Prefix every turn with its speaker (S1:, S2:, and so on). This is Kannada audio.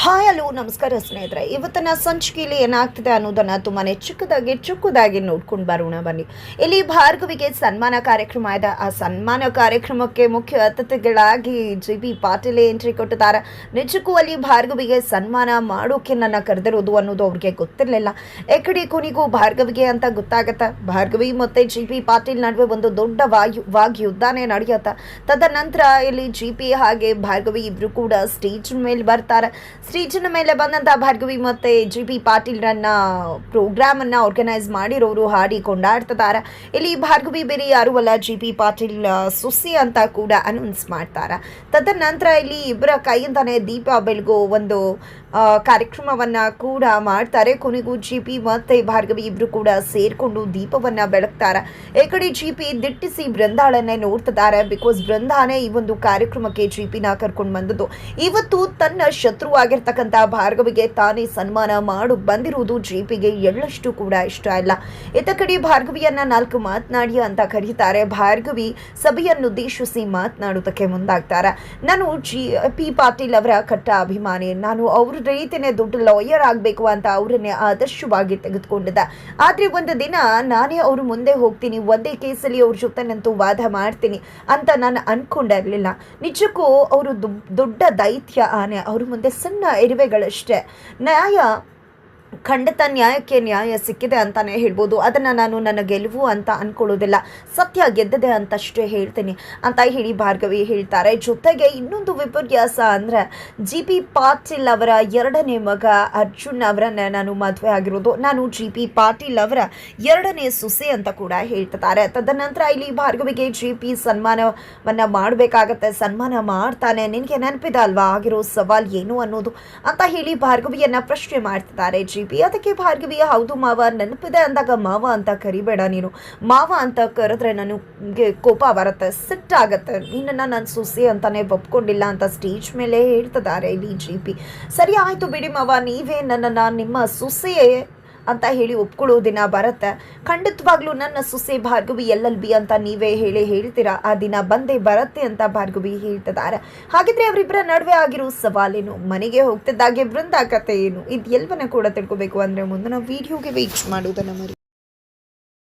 S1: ಹಾಯ್, ಹಲೋ, ನಮಸ್ಕಾರ ಸ್ನೇಹಿತರೆ. ಇವತ್ತಿನ ಸಂಚಿಕೆಯಲ್ಲಿ ಏನಾಗ್ತಿದೆ ಅನ್ನೋದನ್ನ ತುಂಬಾನೇ ಚಿಕ್ಕದಾಗಿ, ಚುಕ್ಕದಾಗಿ ನೋಡ್ಕೊಂಡು ಬರೋಣ, ಬನ್ನಿ. ಇಲ್ಲಿ ಭಾರ್ಗವಿಗೆ ಸನ್ಮಾನ ಕಾರ್ಯಕ್ರಮ ಇದೆ. ಆ ಸನ್ಮಾನ ಕಾರ್ಯಕ್ರಮಕ್ಕೆ ಮುಖ್ಯ ಅತಿಥಿಗಳಾಗಿ ಜಿ ಬಿ ಪಾಟೀಲ್ ಎಂಟ್ರಿ ಕೊಟ್ಟಿದ್ದಾರೆ. ನಿಜಕ್ಕೂ ಅಲ್ಲಿ ಭಾರ್ಗವಿಗೆ ಸನ್ಮಾನ ಮಾಡೋಕೆ ನನ್ನ ಕರೆದಿರೋದು ಅನ್ನೋದು ಅವ್ರಿಗೆ ಗೊತ್ತಿರಲಿಲ್ಲ. ಎಕಡೆ ಕೊನೆಗೂ ಭಾರ್ಗವಿಗೆ ಅಂತ ಗೊತ್ತಾಗತ್ತ. ಭಾರ್ಗವಿ ಮತ್ತೆ ಜಿ ಬಿ ಪಾಟೀಲ್ ನಡುವೆ ಒಂದು ದೊಡ್ಡ ವಾಯು ವಾಗ್ಯುದ್ಧನೇ ನಡೆಯುತ್ತ. ತದನಂತರ ಇಲ್ಲಿ ಜಿ ಪಿ ಹಾಗೆ ಭಾರ್ಗವಿ ಇಬ್ರು ಕೂಡ ಸ್ಟೇಜ್ ಮೇಲೆ ಬರ್ತಾರೆ. ಸ್ಟೇಜಿನ ಮೇಲೆ ಬಂದಂತ ಭಾರ್ಗವಿ ಮತ್ತೆ ಜಿ ಪಿ ಪ್ರೋಗ್ರಾಮ್ ಅನ್ನ ಆರ್ಗನೈಸ್ ಮಾಡಿರೋರು ಹಾಡಿ ಕೊಂಡಾಡ್ತಿದ್ದಾರೆ ಇಲ್ಲಿ ಭಾರ್ಗವಿ ಬೇರೆ ಯಾರು ಅಲ್ಲ ಜಿ ಪಿ ಪಾಟೀಲ್ ಸುಸಿ ಅಂತ ಕೂಡ ಅನೌನ್ಸ್ ಮಾಡ್ತಾರೆ. ತದನಂತರ ಇಲ್ಲಿ ಇಬ್ಬರ ಕೈಯಿಂದಾನೆ ದೀಪ ಬೆಳಗೋ ಒಂದು ಕಾರ್ಯಕ್ರಮವನ್ನ ಕೂಡ ಮಾಡ್ತಾರೆ. ಕೊನೆಗೂ ಜಿ ಪಿ ಮತ್ತೆ ಭಾರ್ಗವಿ ಇಬ್ಬರು ಕೂಡ ಸೇರಿಕೊಂಡು ದೀಪವನ್ನ ಬೆಳಗ್ತಾರೆ. ಈ ಕಡೆ ಜಿ ಪಿ ದಿಟ್ಟಿಸಿ ಬೃಂದಾಳನ್ನೇ ನೋಡ್ತಿದ್ದಾರೆ. ಬಿಕಾಸ್ ಬೃಂದಾನೇ ಈ ಒಂದು ಕಾರ್ಯಕ್ರಮಕ್ಕೆ ಜಿ ಪಿನ ಕರ್ಕೊಂಡು ಬಂದದ್ದು. ಇವತ್ತು ತನ್ನ ಶತ್ರು ಆಗಿರ್ತಕ್ಕಂಥ ಭಾರ್ಗವಿಗೆ ತಾನೇ ಸನ್ಮಾನ ಮಾಡು ಬಂದಿರುವುದು ಜಿ ಪಿಗೆ ಎಳ್ಳಷ್ಟು ಕೂಡ ಇಷ್ಟ ಇಲ್ಲ. ಇತ್ತ ಕಡೆ ಭಾರ್ಗವಿಯನ್ನ ನಾಲ್ಕು ಮಾತನಾಡಿ ಅಂತ ಕರೀತಾರೆ. ಭಾರ್ಗವಿ ಸಭೆಯನ್ನುದ್ದೇಶಿಸಿ ಮಾತನಾಡುವುದಕ್ಕೆ ಮುಂದಾಗ್ತಾರೆ. ನಾನು ಜಿ ಪಿ ಪಾಟೀಲ್ ಅವರ ಕಟ್ಟ ಅಭಿಮಾನಿ. ನಾನು ಅವ್ರ ರೀತಿನೇ ದೊಡ್ಡ ಲಾಯರ್ ಆಗಬೇಕು ಅಂತ ಅವರನ್ನೇ ಆದರ್ಶವಾಗಿ ತೆಗೆದುಕೊಂಡಿದ್ದ. ಆದರೆ ಒಂದು ದಿನ ನಾನೇ ಅವ್ರ ಮುಂದೆ ಹೋಗ್ತೀನಿ, ಒಂದೇ ಕೇಸಲ್ಲಿ ಅವ್ರ ಜೊತೆ ನಂತೂ ವಾದ ಮಾಡ್ತೀನಿ ಅಂತ ನಾನು ಅನ್ಕೊಂಡಿರಲಿಲ್ಲ ನಿಜಕ್ಕೂ ಅವರು ದೊಡ್ಡ ದೈತ್ಯ ಆನೆ, ಅವ್ರ ಮುಂದೆ ಸಣ್ಣ ಇರುವೆಗಳಷ್ಟೇ ನ್ಯಾಯ ಖಂಡಿತ ನ್ಯಾಯಕ್ಕೆ ನ್ಯಾಯ ಸಿಕ್ಕಿದೆ ಅಂತಾನೆ ಹೇಳ್ಬೋದು. ಅದನ್ನು ನಾನು ನನ್ನ ಗೆಲುವು ಅಂತ ಅನ್ಕೊಳ್ಳೋದಿಲ್ಲ. ಸತ್ಯ ಗೆದ್ದಿದೆ ಅಂತಷ್ಟೇ ಹೇಳ್ತೀನಿ ಅಂತ ಹೇಳಿ ಭಾರ್ಗವಿ ಹೇಳ್ತಾರೆ. ಜೊತೆಗೆ ಇನ್ನೊಂದು ವಿಪರ್ಯಾಸ ಅಂದರೆ ಜಿ ಪಿ ಪಾಟೀಲ್ ಅವರ ಎರಡನೇ ಮಗ ಅರ್ಜುನ್ ಅವರನ್ನ ನಾನು ಮದುವೆ ಆಗಿರೋದು. ನಾನು ಜಿ ಪಿ ಪಾಟೀಲ್ ಅವರ ಎರಡನೇ ಸೊಸೆ ಅಂತ ಕೂಡ ಹೇಳ್ತಿದ್ದಾರೆ. ತದನಂತರ ಇಲ್ಲಿ ಭಾರ್ಗವಿಗೆ ಜಿ ಪಿ ಸನ್ಮಾನವನ್ನು ಮಾಡಬೇಕಾಗತ್ತೆ. ಸನ್ಮಾನ ಮಾಡ್ತಾನೆ. ನಿನಗೆ ನೆನಪಿದೆ ಅಲ್ವಾ? ಆಗಿರೋ ಸವಾಲ್ ಏನು ಅನ್ನೋದು ಅಂತ ಹೇಳಿ ಭಾರ್ಗವಿಯನ್ನು ಪ್ರಶ್ನೆ ಮಾಡ್ತಿದ್ದಾರೆ ಜಿ ಪಿ ಅದಕ್ಕೆ ಭಾರ್ಗವಿ ಹೌದು ಮಾವ, ನೆನಪಿದೆ ಅಂದಾಗ ಮಾವ ಅಂತ ಕರಿಬೇಡ ನೀನು. ಮಾವ ಅಂತ ಕರೆದ್ರೆ ನನಗೆ ಕೋಪ ಬರುತ್ತೆ, ಸಿಟ್ಟಾಗತ್ತೆ. ನಿನ್ನನ್ನು ನಾನು ಸುಸಿ ಅಂತಾನೆ ಒಪ್ಕೊಂಡಿಲ್ಲ ಅಂತ ಸ್ಟೇಜ್ ಮೇಲೆ ಹೇಳ್ತಿದ್ದಾರೆ ಇಲ್ಲಿ ಜಿ ಪಿ. ಸರಿ, ಆಯಿತು ಬಿಡಿ ಮಾವ, ನೀವೇ ನನ್ನನ್ನು ನಿಮ್ಮ ಸೊಸೆಯೇ ಅಂತ ಹೇಳಿ ಒಪ್ಕೊಳ್ಳೋ ದಿನ ಬರುತ್ತೆ. ಖಂಡಿತವಾಗ್ಲೂ ನನ್ನ ಸೊಸೆ ಭಾರ್ಗವಿ ಎಲ್ ಬಿ ಅಂತ ನೀವೇ ಹೇಳಿ ಹೇಳ್ತೀರಾ? ಆ ದಿನ ಬಂದೇ ಬರುತ್ತೆ ಅಂತ ಭಾರ್ಗವಿ ಹೇಳ್ತಿದ್ದಾರೆ. ಹಾಗಿದ್ರೆ ಅವರಿಬ್ಬರ ನಡುವೆ ಆಗಿರೋ ಸವಾಲೇನು? ಮನೆಗೆ ಹೋಗ್ತಿದ್ದಾಗೆ ಬೃಂದ ಕತೆ ಏನು? ಇದು ಎಲ್ಲವನ್ನ ಕೂಡ ತಿಳ್ಕೊಬೇಕು ಅಂದ್ರೆ ಮುಂದಿನ ವಿಡಿಯೋಗೆ ವೇಟ್ ಮಾಡೋದನ್ನ ಮರಿ